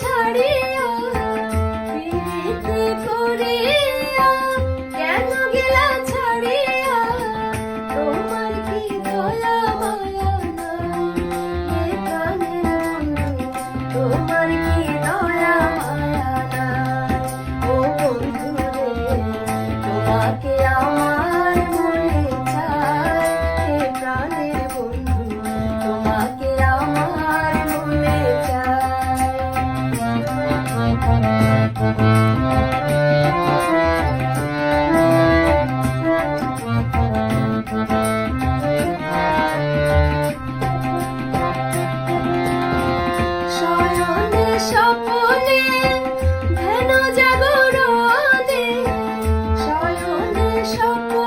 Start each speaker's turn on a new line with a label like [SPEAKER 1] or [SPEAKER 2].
[SPEAKER 1] ছাড়ে শয়নে সপনে ভেন জাগরণে। শয়নে সপনে